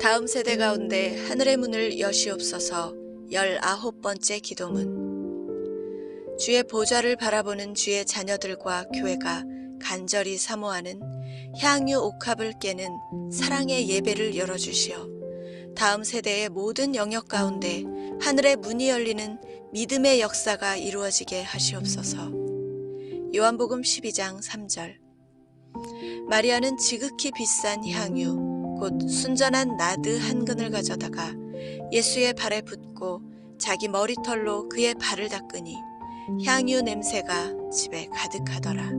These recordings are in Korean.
다음 세대 가운데 하늘의 문을 여시옵소서 열아홉 번째 기도문 주의 보좌를 바라보는 주의 자녀들과 교회가 간절히 사모하는 향유 옥합을 깨는 사랑의 예배를 열어주시어 다음 세대의 모든 영역 가운데 하늘의 문이 열리는 믿음의 역사가 이루어지게 하시옵소서. 요한복음 12장 3절 마리아는 지극히 비싼 향유 곧 순전한 나드 한 근을 가져다가 예수의 발에 붓고 자기 머리털로 그의 발을 닦으니 향유 냄새가 집에 가득하더라.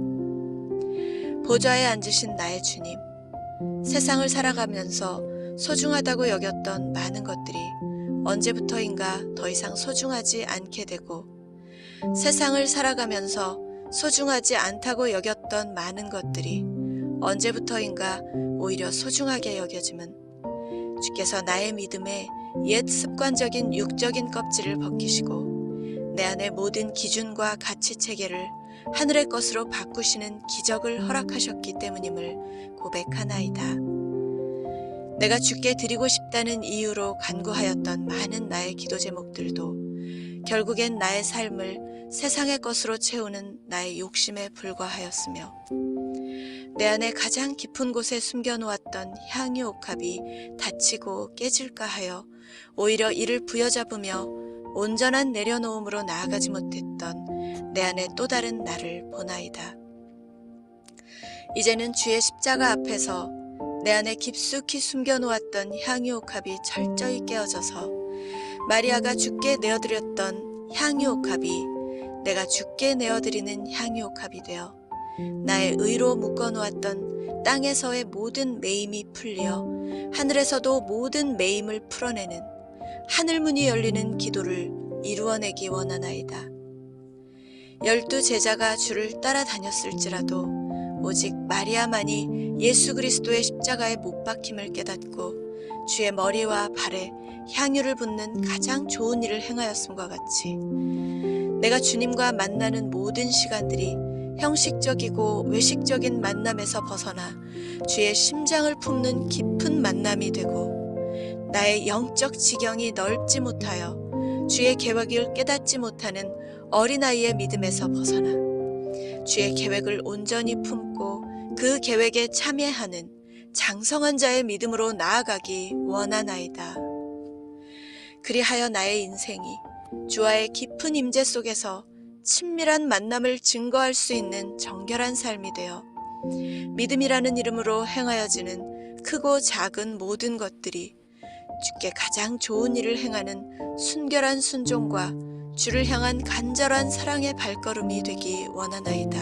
보좌에 앉으신 나의 주님, 세상을 살아가면서 소중하다고 여겼던 많은 것들이 언제부터인가 더 이상 소중하지 않게 되고 세상을 살아가면서 소중하지 않다고 여겼던 많은 것들이 언제부터인가 오히려 소중하게 여겨짐은 주께서 나의 믿음에 옛 습관적인 육적인 껍질을 벗기시고 내 안의 모든 기준과 가치 체계를 하늘의 것으로 바꾸시는 기적을 허락하셨기 때문임을 고백하나이다. 내가 주께 드리고 싶다는 이유로 간구하였던 많은 나의 기도 제목들도 결국엔 나의 삶을 세상의 것으로 채우는 나의 욕심에 불과하였으며 내 안에 가장 깊은 곳에 숨겨놓았던 향유 옥합이 닫히고 깨질까 하여 오히려 이를 부여잡으며 온전한 내려놓음으로 나아가지 못했던 내 안에 또 다른 나를 보나이다. 이제는 주의 십자가 앞에서 내 안에 깊숙이 숨겨놓았던 향유 옥합이 철저히 깨어져서 마리아가 주께 내어드렸던 향유 옥합이 내가 주께 내어드리는 향유 옥합이 되어 나의 의로 묶어놓았던 땅에서의 모든 매임이 풀려 하늘에서도 모든 매임을 풀어내는 하늘문이 열리는 기도를 이루어내기 원하나이다. 열두 제자가 주를 따라다녔을지라도 오직 마리아만이 예수 그리스도의 십자가에 못 박힘을 깨닫고 주의 머리와 발에 향유를 붓는 가장 좋은 일을 행하였음과 같이 내가 주님과 만나는 모든 시간들이 형식적이고 외식적인 만남에서 벗어나 주의 심장을 품는 깊은 만남이 되고 나의 영적 지경이 넓지 못하여 주의 계획을 깨닫지 못하는 어린아이의 믿음에서 벗어나 주의 계획을 온전히 품고 그 계획에 참여하는 장성한 자의 믿음으로 나아가기 원하나이다. 그리하여 나의 인생이 주와의 깊은 임재 속에서 친밀한 만남을 증거할 수 있는 정결한 삶이 되어 믿음이라는 이름으로 행하여지는 크고 작은 모든 것들이 주께 가장 좋은 일을 행하는 순결한 순종과 주를 향한 간절한 사랑의 발걸음이 되기 원하나이다.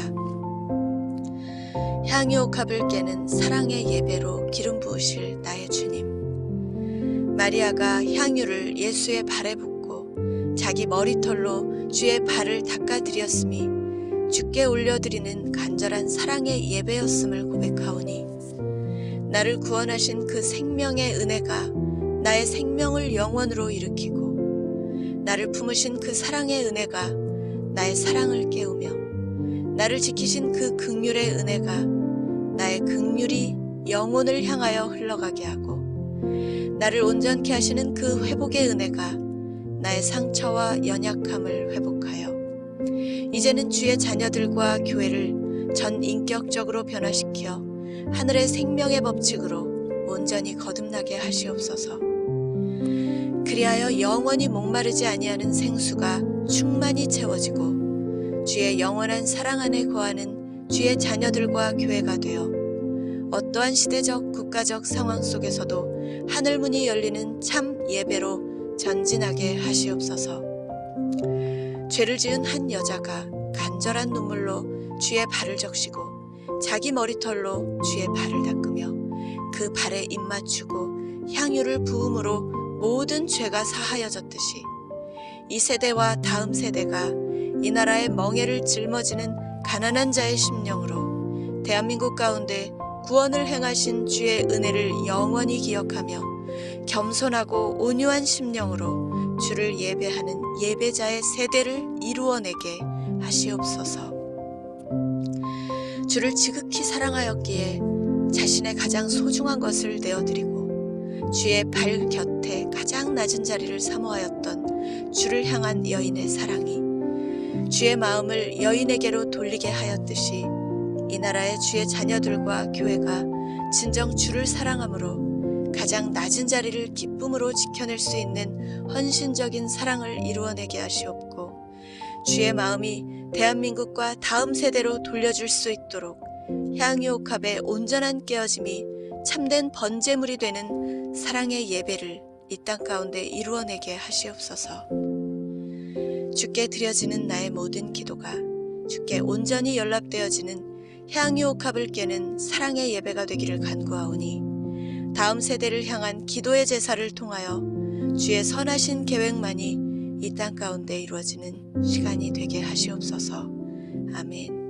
향유옥합을 깨는 사랑의 예배로 기름 부으실 나의 주님. 마리아가 향유를 예수의 발에 붓고 자기 머리털로 주의 발을 닦아드렸음이 주께 올려드리는 간절한 사랑의 예배였음을 고백하오니 나를 구원하신 그 생명의 은혜가 나의 생명을 영원으로 일으키고 나를 품으신 그 사랑의 은혜가 나의 사랑을 깨우며 나를 지키신 그 극률의 은혜가 나의 극률이 영혼을 향하여 흘러가게 하고 나를 온전케 하시는 그 회복의 은혜가 나의 상처와 연약함을 회복하여 이제는 주의 자녀들과 교회를 전 인격적으로 변화시켜 하늘의 생명의 법칙으로 온전히 거듭나게 하시옵소서. 그리하여 영원히 목마르지 아니하는 생수가 충만히 채워지고 주의 영원한 사랑 안에 거하는 주의 자녀들과 교회가 되어 어떠한 시대적 국가적 상황 속에서도 하늘문이 열리는 참 예배로 전진하게 하시옵소서. 죄를 지은 한 여자가 간절한 눈물로 주의 발을 적시고 자기 머리털로 주의 발을 닦으며 그 발에 입 맞추고 향유를 부음으로 모든 죄가 사하여졌듯이 이 세대와 다음 세대가 이 나라의 멍에를 짊어지는 가난한 자의 심령으로 대한민국 가운데 구원을 행하신 주의 은혜를 영원히 기억하며 겸손하고 온유한 심령으로 주를 예배하는 예배자의 세대를 이루어내게 하시옵소서. 주를 지극히 사랑하였기에 자신의 가장 소중한 것을 내어드리고 주의 발 곁에 가장 낮은 자리를 사모하였던 주를 향한 여인의 사랑이 주의 마음을 여인에게로 돌리게 하였듯이 이 나라의 주의 자녀들과 교회가 진정 주를 사랑함으로 가장 낮은 자리를 기쁨으로 지켜낼 수 있는 헌신적인 사랑을 이루어내게 하시옵고 주의 마음이 대한민국과 다음 세대로 돌려줄 수 있도록 향유옥합의 온전한 깨어짐이 참된 번제물이 되는 사랑의 예배를 이 땅 가운데 이루어내게 하시옵소서. 주께 드려지는 나의 모든 기도가 주께 온전히 연락되어지는 향유옥합을 깨는 사랑의 예배가 되기를 간구하오니 다음 세대를 향한 기도의 제사를 통하여 주의 선하신 계획만이 이 땅 가운데 이루어지는 시간이 되게 하시옵소서. 아멘.